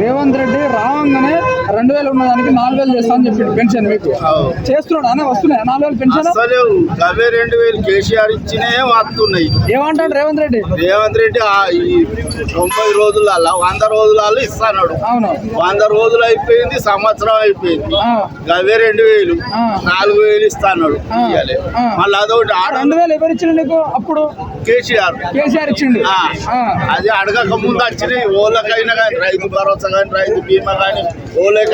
రేవంత్ రెడ్డి రెండు వేలు ఉన్నదానికి నాలుగు వేలు చేస్తా అని చెప్పిండు పెన్షన్ మీకు. చేస్తున్నాడు. అనే వస్తున్నాయి? నాలుగు వేలు పెన్షన్ అసలు అవే రెండు వేలు కేసీఆర్ ఇచ్చినే వస్తున్నాయి ఏమంటాడు రేవంత్ రెడ్డి? రేవంత్ రెడ్డి తొంభై రోజులలో వంద రోజులలో ఇస్తాడు అవును. వంద రోజులు అయిపోయింది సంవత్సరం అయిపోయింది. అవే రెండు వేలు. నాలుగు వేలు ఇస్తాడు. మళ్ళీ అదొకటి రెండు వేలు ఎవరు ఇచ్చిండు నీకు అప్పుడు? కేసీఆర్. కేసీఆర్ ఇచ్చిండు. అది అడగక ముందు వచ్చినాయి. ఓళ్ళకైనా కానీ రైతు భరోసా కానీ రైతు బీమా కానీ ఓళ్ళక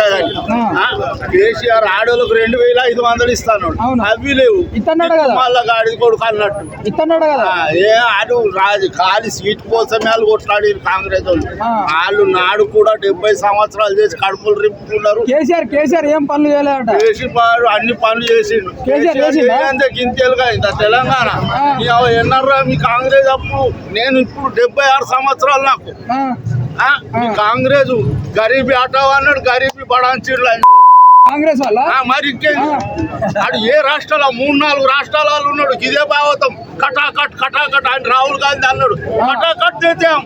కేసీఆర్ ఆడోళ్ళకు రెండు వేల ఐదు వందలు ఇస్తాను. అవి లేవు. మళ్ళా గాడి కొడుకు అన్నట్టు. ఇస్తున్నాడు కదా? ఏ ఆడు రాజు ఖాళీ సీట్ కోసమే వాళ్ళు కొట్లాడి కాంగ్రెస్ వాళ్ళు. వాళ్ళు నాడు కూడా డెబ్బై సంవత్సరాలు చేసి కడుపులు రిప్పుకున్నారు కేసీఆర్ కేసీఆర్ ఏం పనులు చేయలేదట? చేసి పాడు అన్ని పనులు చేసిండు. కేసీఆర్ గింతేలుగా ఇంత తెలంగాణ. ఎన్నర్రా మీ కాంగ్రెస్ అప్పుడు? నేను ఇప్పుడు డెబ్బై ఆరు సంవత్సరాలు నాకు. కాంగ్రెస్ గరీబీ ఆటో అన్నాడు గరీబీ బడాంచీడు కాంగ్రెస్ వాళ్ళ? మరి ఇంకేం? ఆడు ఏ రాష్ట్రాల మూడు నాలుగు రాష్ట్రాలలో ఉన్నాడు. ఇదే భావతం. కటాకట్ కటాకట్ అని రాహుల్ గాంధీ అన్నాడు. కటాకట్ చేసాం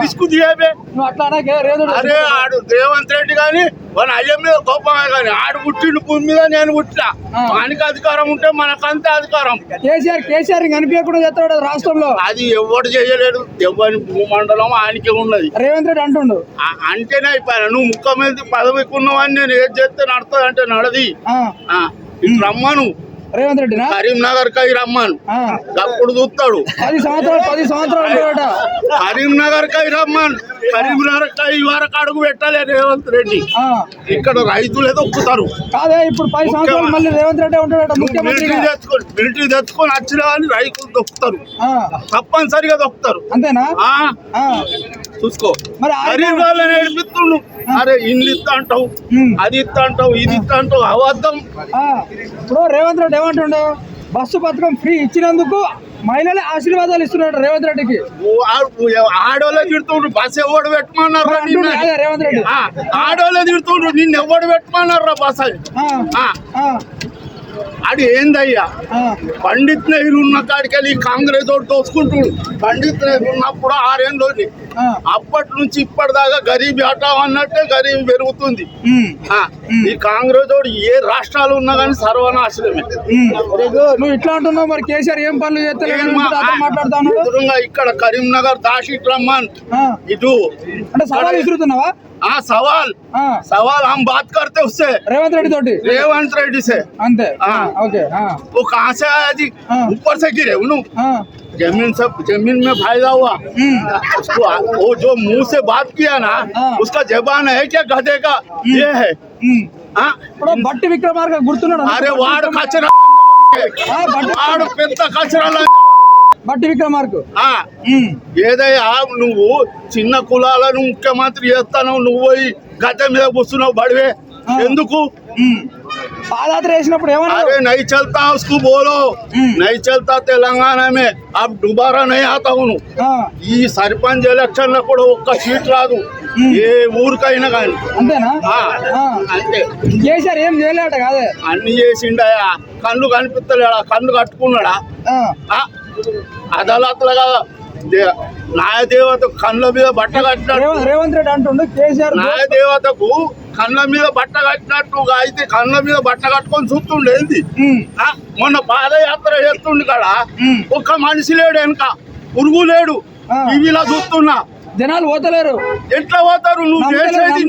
తీసుకు అరే ఆడు రేవంత్ రెడ్డి గాని మన అయ్యం మీద గొప్పగా కానీ ఆడు పుట్టిండు భూమి మీద నేను పుట్టినా. మనకి అధికారం ఉంటే మనకంతే అధికారం. కేసీఆర్ కేసీఆర్ కనిపించకుండా చేస్తాడు రాష్ట్రంలో. అది ఎవడు చేయలేడు. ఎవరి భూమండలం ఆయనకే ఉన్నది. రేవంత్ రెడ్డి అంటుండు. అంటేనే అయిపోయాను. నువ్వు ముఖ్యమంత్రి పదవికి ఉన్నవని నేను ఏది చేస్తే నడుతుంది అంటే నడది. రమ్మను రేవంత్ రెడ్డినా కరీంనగర్ కై రమ్మను. అప్పుడు చూస్తాడు. పది సంవత్సరాలు పది సంవత్సరాలు కరీంనగర్ కై రమ్మను. కరీంనగర్ కై వరకు అడుగు పెట్టలే రేవంత్ రెడ్డి. ఇక్కడ రైతులే దొక్కుతారు కాదే ఇప్పుడు పది సంవత్సరాలు మళ్ళీ రేవంత్ రెడ్డి ఉంటాడట ముఖ్యమంత్రిగా మిలిటరీ తెచ్చుకొని మిలిటరీ తెచ్చుకొని వచ్చిన కానీ రైతులు దొక్కుతారు. తప్పనిసరిగా దొక్కుతారు. అంతేనా? చూసుకో. మరి ఆయన- గరీబ్ ఏడిపిస్తుండు అరే ఇల్లు ఇస్తా అంటావు. అది ఇస్తా అంటావు ఇది ఇస్తా అంటావు అబద్ధం. ఇప్పుడు రేవంత్ రెడ్డి ఏమంటుండు? బస్సు పథకం ఫ్రీ ఇచ్చినందుకు మహిళలే ఆశీర్వాదాలు ఇస్తున్నాడు రేవంత్ రెడ్డికి. ఆడోళ్ళే తిడుతుండ్రు బస్ ఎవడు పెట్టమన్నారు రేవంత్ రెడ్డి. ఆడోళ్ళే తిడుతుండ్రు నిన్ను ఎవడు పెట్టమన్నారు రా బస్ అది ఆ, ఆ, ఆ, అది ఏందయ్యా ఆ, పండిత్ నెహ్రూ ఉన్న కాడికి వెళ్ళి కాంగ్రెస్ తోటి తోసుకుంటుండు పండిత్ నెహ్రూ ఉన్నప్పుడు ఆరేళ్ళు ఆ, అప్పటి నుంచి ఇప్పటిదాకా గరీబీ హఠావ్ అన్నట్టే గరీబీ పెరుగుతుంది ఉమ్, ఆ, ఈ కాంగ్రెస్ తోడు ఏ రాష్ట్రాలు ఉన్నా కానీ సర్వనాశనమే ఉమ్. నువ్వు ఇట్లా అంటున్నావు మరి కేసీఆర్ ఏం పనులు చేస్తలేడు మాట్లాడుతా ఉన్నాడు ఎదురుగా ఇక్కడ కరీంనగర్ దాషిక్ రహమాన్ ఆ, ఇటు అంటే సవాల్ విసురుతున్నావా ఆ సవాల్ ఆ, सवाल हम बात करते उससे రేవంత్ రెడ్డి తోటి रेवंत रेड्डी से అంతే ఆ, ఆ. ఓకే ఆ, वो कहाँ से आया जी हाँ। ऊपर से गिरे उन्हों ఆ, जमीन से जमीन में फायदा हुआ ఉమ్, उसको वो जो मुंह से बात किया ना हाँ। उसका जबान है क्या गधे का ये है ఉమ్. हाँ? ఇప్పుడు బట్టి విక్రమార్క గుర్తున్నాడు అరే వాడు కచరా ఆ, బట్టి- వాడు పెద్ద కచరా బట్టి విక్రమార్క ఉమ్, ఏదయ్యా నువ్వు చిన్న కులాలను ముఖ్యమంత్రి చేస్తాను నువ్వు పోయి గత మీద కూర్చున్నావు బడివే हाँ। ఎందుకు ఉమ్. పాదయాత్ర వేసినప్పుడు ఏమన్నారు अरे नहीं चलता उसको बोलो हम्म। नहीं चलता तेलंगाना में अब दोबारा नहीं आता हूँ ఆ, ఈ సర్పంచ్ ఎలక్షన్ లో కూడా ఒక్క సీట్ రాదు మ్మ్. ఏ ఊరికైనా కానీ అంతేనా ఆ, ఆ. అంతే కేసీఆర్ ఏం చేయలేట కాదే అన్ని చేసిండయా కళ్ళు కనిపిస్తలేడా కళ్ళు కట్టుకున్నాడా ఆ, ఆ, అదాలత్లో కదా దే- న్యాయదేవత కళ్ళ మీద బట్ట కట్టినట్టు రేవంత్ రేవంత్ రెడ్డి అంటుండు కేసీఆర్ న్యాయదేవతకు కళ్ళ మీద బట్ట కట్టినట్టు అయితే కళ్ళ మీద బట్ట కట్టుకొని చూస్తుండేంది మొన్న పాదయాత్ర చేస్తుండు కాడ. ఒక్క మనిషి లేడు వెనక పురుగు లేడు. ఆ. టీవీలో చూస్తున్నా. జనాలు పోతలేరు. ఎట్లా పోతారు? నువ్వు చేసేది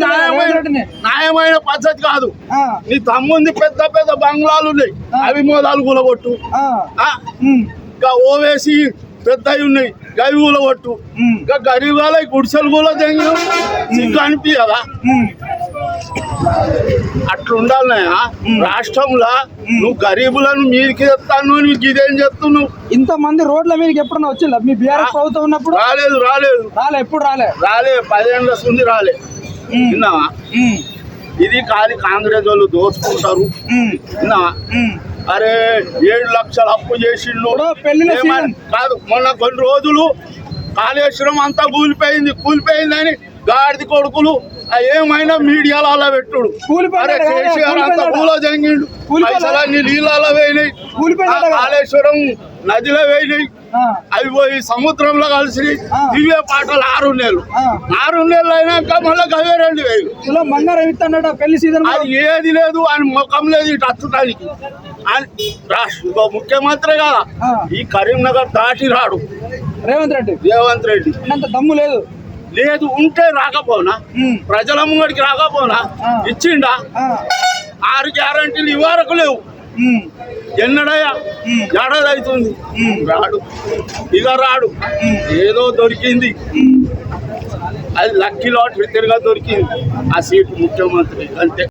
న్యాయమైన పద్ధతి కాదు. నీ తమ్ముంది పెద్ద పెద్ద బంగ్లాలు ఉన్నాయి. అవి మోదాలు కూలగొట్టు. ఇంకా ఓవేసి పెద్దవి ఉన్నాయి. గవి కూలగొట్టు. ఇంకా గరీబ్ వాళ్ళ గుడిసెలు కూడా తెంగి సిగ్గు అనిపించదా అట్లుండాలనయా రాష్ట్రంలో నువ్వు గరీబులను మీదకి తెస్తాను నీకు ఇదేం చెప్తున్నావు? ఇంత మంది రోడ్ల మీదకి ఎప్పుడన్నా వచ్చిందా మీ బీఆర్ఎస్ ప్రభుత్వం ఉన్నప్పుడు? రాలేదు రాలేదు. రాలే ఎప్పుడు రాలే? రాలే పదేళ్ళ ఉంది రాలే. విన్నావా? ఇది ఖాళీ కాంగ్రెస్ వాళ్ళు దోచుకుంటారు. విన్నావా. అరే ఏడు లక్షలు అప్పు చేసిండు. కాదు మొన్న కొన్ని రోజులు కాళేశ్వరం అంతా కూలిపోయింది కూలిపోయిందని గాడిది కొడుకులు ఏమైనా మీడియాలో అలా పెట్టుడు. కూలిపోయినాడు అరే కాదే, కేసీఆర్ అంతా కూలిపోయినాడు. పూలో జంగిండు. కూలిపోయినాడు. పైసలన్నీ నీళ్ళలో కదా. కాళేశ్వరం నదిలో వేయినాయి. అవి పోయి సముద్రంలో కలిసి. దివ్య పాటలు ఆరు నెలలు. ఆరు నెలలు అయినాక మళ్ళీ గవే రెండు వేలు. ఇస్తాడట పెళ్ళి సీజన్ అది ఏది లేదు అని ముఖం లేదు ఇటు ఇంకో ముఖ్యమంత్రి కదా. ఈ కరీంనగర్ దాటి రాడు. రేవంత్ రెడ్డి. రేవంత్ రెడ్డి. అంత దమ్ము లేదు. లేదు ఉంటే రాకపోనా? ప్రజల ముంగడికి రాకపోనా. ఇచ్చిండా? ఆరు గ్యారంటీలు ఇవ్వరకు లేవు. ఏడాది అవుతుంది ఉమ్. రాడు. ఇక రాడు. ఏదో దొరికింది. అది లక్కీ లాటరీ తిరగా దొరికింది. ఆ సీట్ ముఖ్యమంత్రి అంతే.